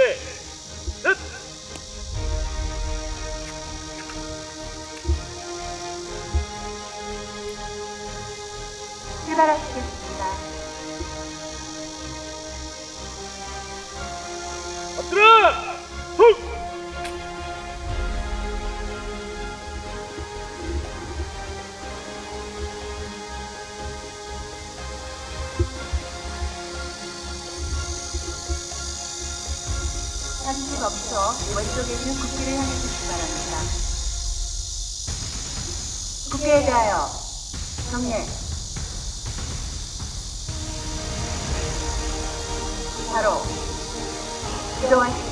হবে 국기를 향해 주시기 바랍니다. 국기에 대하여 경례. 바로 이동하시겠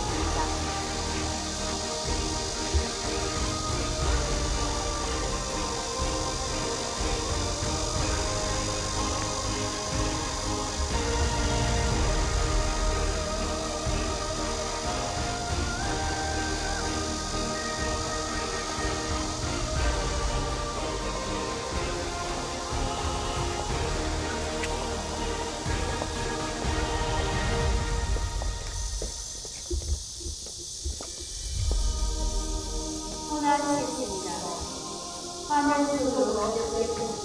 하늘 속으로 내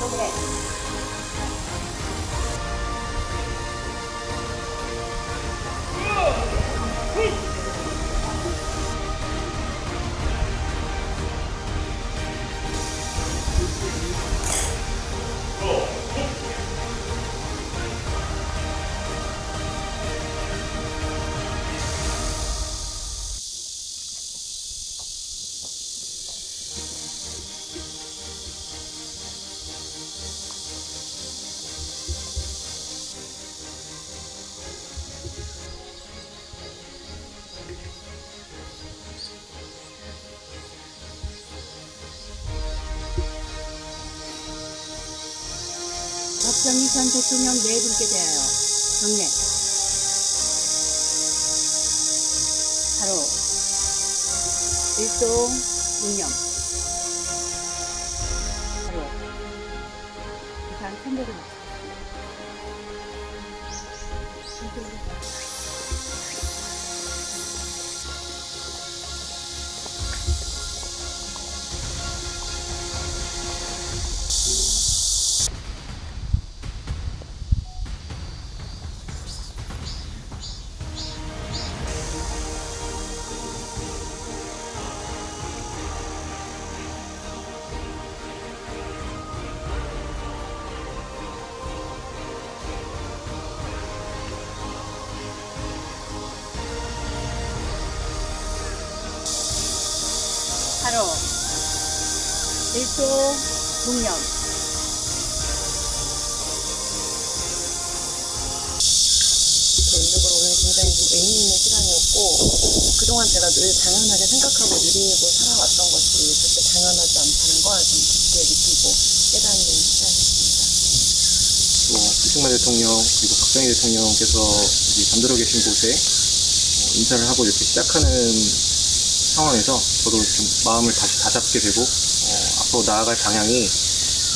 소개에 전 대통령 네 분께 대하여 경례. 바로 일동 묵념. 바로 이상 선거를 마쳤습니다. 일동 묵념. 개인적으로 오늘 굉장히 좀 의미 있는 시간이었고 그동안 제가 늘 당연하게 생각하고 누리고 살아왔던 것이 절대 당연하지 않다는 걸 좀 깊게 느끼고 깨닫는 시간이었습니다. 또 이승만 대통령 그리고 박정희 대통령께서 여기 잠들어 계신 곳에 어, 인사를 하고 이렇게 시작하는 상황에서 저도 좀 마음을 다시 다잡게 되고 어, 앞으로 나아갈 방향이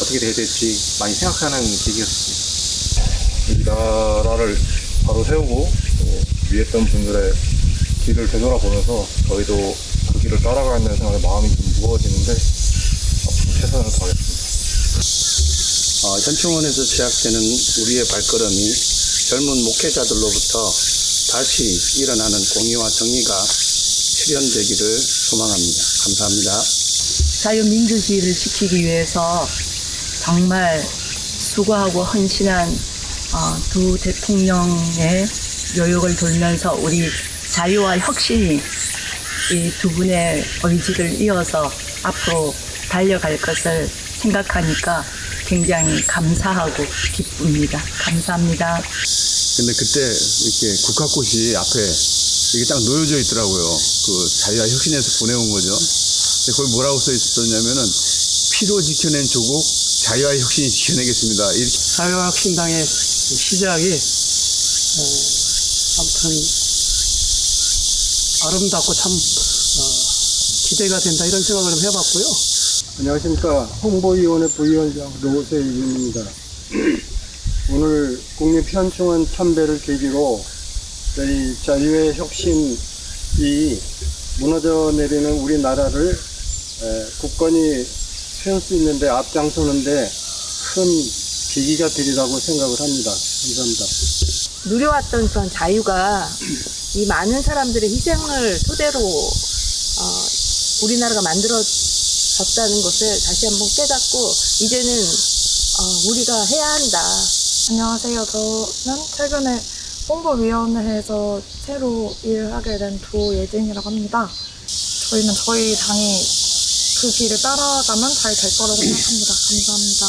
어떻게 돼야 될지 많이 생각하는 계기였습니다. 이 나라를 바로 세우고 또 위했던 분들의 길을 되돌아보면서 저희도 그 길을 따라가는 생각에 마음이 좀 무거워지는데 앞으로 최선을 다하겠습니다. 어, 현충원에서 시작되는 우리의 발걸음이 젊은 목회자들로부터 다시 일어나는 공의와 정의가 실현되기를 소망합니다. 감사합니다. 자유민주주의를 지키기 위해서 정말 수고하고 헌신한 어, 두 대통령의 묘역을 돌면서 우리 자유와 혁신이 이 두 분의 의지를 이어서 앞으로 달려갈 것을 생각하니까 굉장히 감사하고 기쁩니다. 감사합니다. 근데 그때 이렇게 국화꽃이 앞에 이게 딱 놓여져 있더라고요. 그 자유와 혁신에서 보내온 거죠. 거기 뭐라고 써 있었냐면은 피로 지켜낸 조국 자유와 혁신이 지켜내겠습니다. 이렇게 자유와 혁신당의 시작이 어, 아무튼 아름답고 참 어, 기대가 된다 이런 생각을 좀 해봤고요. 안녕하십니까. 홍보위원회 부위원장 노세윤입니다. 오늘 국립현충원 참배를 계기로 저희 자유의 혁신이 무너져 내리는 우리나라를 에, 굳건히 세울 수 있는데 앞장서는데 큰 계기가 되리라고 생각을 합니다. 감사합니다. 누려왔던 그런 자유가 이 많은 사람들의 희생을 토대로 어, 우리나라가 만들어졌다는 것을 다시 한번 깨닫고 이제는 어, 우리가 해야 한다. 안녕하세요. 저는 최근에 홍보위원회에서 새로 일을 하게 된 도예진이라고 합니다. 저희는 저희 당이 그 길을 따라가면 잘 될 거라고 생각합니다. 감사합니다.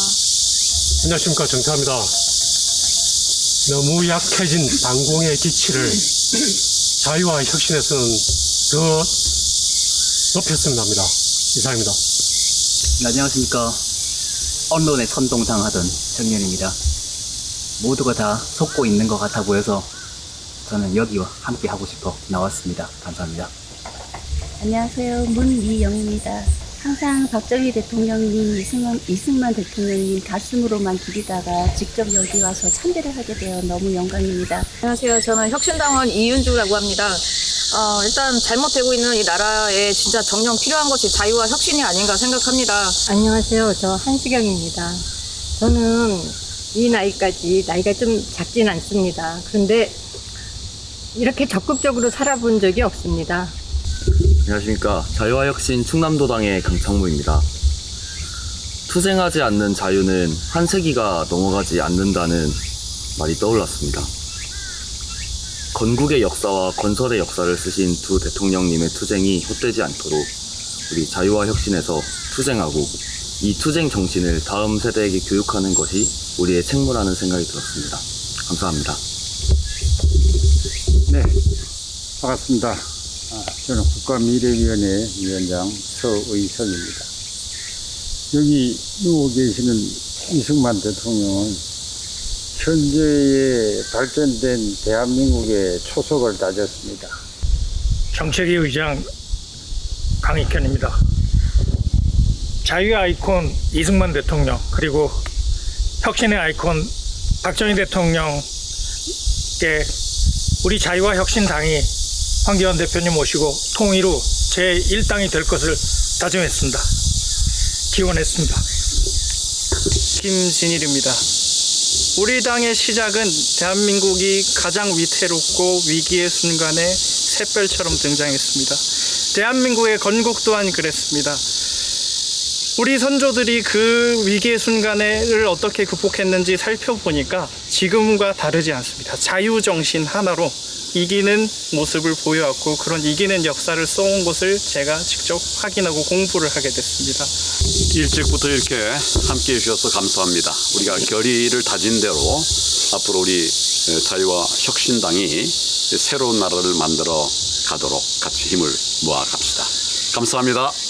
안녕하십니까 정태합니다. 너무 약해진 반공의 기치를 자유와 혁신에서는 더 높였으면 합니다. 이상입니다. 안녕하십니까. 언론에 선동당하던 청년입니다. 모두가 다 속고 있는 것 같아 보여서 저는 여기와 함께 하고 싶어 나왔습니다. 감사합니다. 안녕하세요. 문미영입니다. 항상 박정희 대통령님, 이승만, 이승만 대통령님 가슴으로만 기리다가 직접 여기 와서 참배를 하게 되어 너무 영광입니다. 안녕하세요. 저는 혁신당원 이윤주라고 합니다. 어, 일단 잘못되고 있는 이 나라에 진짜 정령 필요한 것이 자유와 혁신이 아닌가 생각합니다. 안녕하세요. 저 한시경입니다. 저는 이 나이까지 나이가 좀 작진 않습니다. 그런데 이렇게 적극적으로 살아본 적이 없습니다. 안녕하십니까. 자유와 혁신 충남도당의 강창무입니다. 투쟁하지 않는 자유는 한 세기가 넘어가지 않는다는 말이 떠올랐습니다. 건국의 역사와 건설의 역사를 쓰신 두 대통령님의 투쟁이 헛되지 않도록 우리 자유와 혁신에서 투쟁하고 이 투쟁 정신을 다음 세대에게 교육하는 것이 우리의 책무라는 생각이 들었습니다. 감사합니다. 네, 반갑습니다. 아, 저는 국가미래위원회 위원장 서의석입니다. 여기 누워 계시는 이승만 대통령은 현재의 발전된 대한민국의 초석을 다졌습니다. 정책위 의장 강익현입니다. 자유의 아이콘 이승만 대통령 그리고 혁신의 아이콘 박정희 대통령께 우리 자유와 혁신당이 황교안 대표님 모시고 통일후 제1당이 될 것을 다짐했습니다. 기원했습니다. 김진일입니다. 우리 당의 시작은 대한민국이 가장 위태롭고 위기의 순간에 샛별처럼 등장했습니다. 대한민국의 건국 또한 그랬습니다. 우리 선조들이 그 위기의 순간을 어떻게 극복했는지 살펴보니까 지금과 다르지 않습니다. 자유정신 하나로 이기는 모습을 보여왔고 그런 이기는 역사를 써온 것을 제가 직접 확인하고 공부를 하게 됐습니다. 일찍부터 이렇게 함께 해주셔서 감사합니다. 우리가 결의를 다진 대로 앞으로 우리 자유와 혁신당이 새로운 나라를 만들어 가도록 같이 힘을 모아 갑시다. 감사합니다.